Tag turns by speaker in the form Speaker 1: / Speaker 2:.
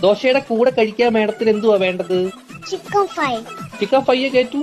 Speaker 1: ദോശയുടെ കൂടെ കഴിക്കാൻ മേഡത്തിന് എന്തുവാ വേണ്ടത്?
Speaker 2: Chicken fry
Speaker 1: chicken fry കയറ്റു.